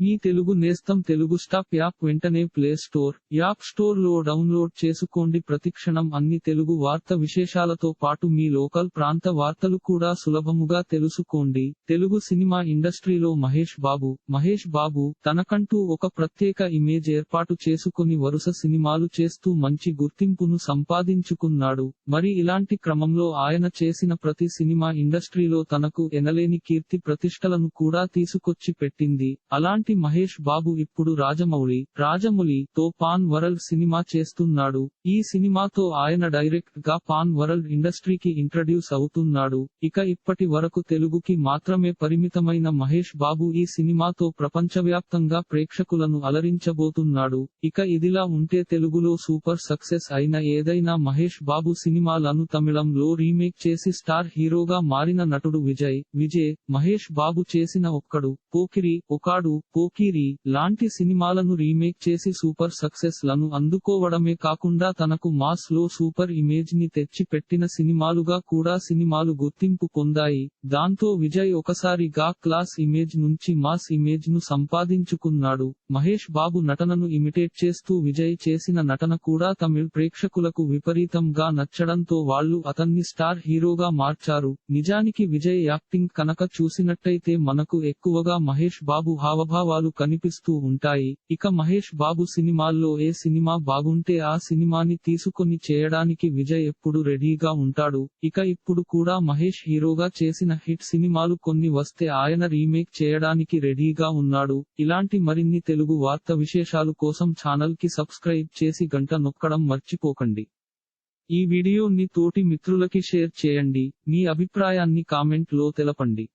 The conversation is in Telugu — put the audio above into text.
మీ తెలుగు నేస్తం తెలుగు స్టాప్ యాప్ వెంటనే ప్లే స్టోర్ యాప్ స్టోర్లో డౌన్లోడ్ చేసుకోండి. ప్రతిక్షణం అన్ని తెలుగు వార్త విశేషాలతో పాటు మీ లోకల్ ప్రాంత వార్తలు కూడా సులభముగా తెలుసుకోండి. తెలుగు సినిమా ఇండస్ట్రీలో మహేష్ బాబు మహేష్ బాబు తనకంటూ ఒక ప్రత్యేక ఇమేజ్ ఏర్పాటు చేసుకుని వరుస సినిమాలు చేస్తూ మంచి గుర్తింపును సంపాదించుకున్నాడు. మరి ఇలాంటి క్రమంలో ఆయన చేసిన ప్రతి సినిమా ఇండస్ట్రీలో తనకు ఎనలేని కీర్తి ప్రతిష్టలను కూడా తీసుకొచ్చి పెట్టింది. అలాంటి మహేష్ బాబు ఇప్పుడు రాజమౌళి రాజమౌళి తో పాన్ వరల్డ్ సినిమా చేస్తున్నాడు. ఈ సినిమాతో ఆయన డైరెక్ట్గా పాన్ వరల్డ్ ఇండస్ట్రీకి ఇంట్రడ్యూస్ అవుతున్నాడు. ఇక ఇప్పటి వరకు తెలుగుకి మాత్రమే పరిమితమైన మహేష్ బాబు ఈ సినిమాతో ప్రపంచవ్యాప్తంగా ప్రేక్షకులను అలరించబోతున్నాడు. ఇక ఇదిలా ఉంటే తెలుగులో సూపర్ సక్సెస్ అయిన ఏదైనా మహేష్ బాబు సినిమాలను తమిళంలో రీమేక్ చేసి స్టార్ హీరోగా మారిన నటుడు విజయ్ విజయ్ మహేష్ బాబు చేసిన ఒక్కడు పోకిరి ఒకాడు పోకిరి లాంటి సినిమాలను రీమేక్ చేసి సూపర్ సక్సెస్లను అందుకోవడమే కాకుండా తనకు మాస్లో సూపర్ ఇమేజ్ని తెచ్చి పెట్టిన సినిమాలుగా కూడా సినిమాలు గుర్తింపు పొందాయి. దాంతో విజయ్ ఒకసారి గా క్లాస్ ఇమేజ్ నుంచి మాస్ ఇమేజ్ను సంపాదించుకున్నాడు. మహేష్ బాబు నటనను ఇమిటేట్ చేస్తూ విజయ్ చేసిన నటన కూడా తమిళ ప్రేక్షకులకు విపరీతంగా నచ్చడంతో వాళ్ళు అతన్ని స్టార్ హీరోగా మార్చారు. నిజానికి విజయ్ యాక్టింగ్ కనుక చూసినట్టయితే మనకు ఎక్కువగా మహేష్ బాబు ప్రభావాలు కనిపిస్తూ ఉంటాయి. ఇక మహేష్ బాబు సినిమాల్లో ఏ సినిమా బాగుంటే ఆ సినిమాని తీసుకొని చేయడానికి విజయ్ ఎప్పుడు రెడీగా ఉంటాడు. ఇక ఇప్పుడు కూడా మహేష్ హీరోగా చేసిన హిట్ సినిమాలు కొన్ని వస్తే ఆయన రీమేక్ చేయడానికి రెడీగా ఉన్నాడు. ఇలాంటి మరిన్ని తెలుగు వార్త విశేషాలు కోసం ఛానల్కి సబ్స్క్రైబ్ చేసి గంట నొక్కడం మర్చిపోకండి. ఈ వీడియోని తోటి మిత్రులకి షేర్ చేయండి. మీ అభిప్రాయాన్ని కామెంట్లో తెలపండి.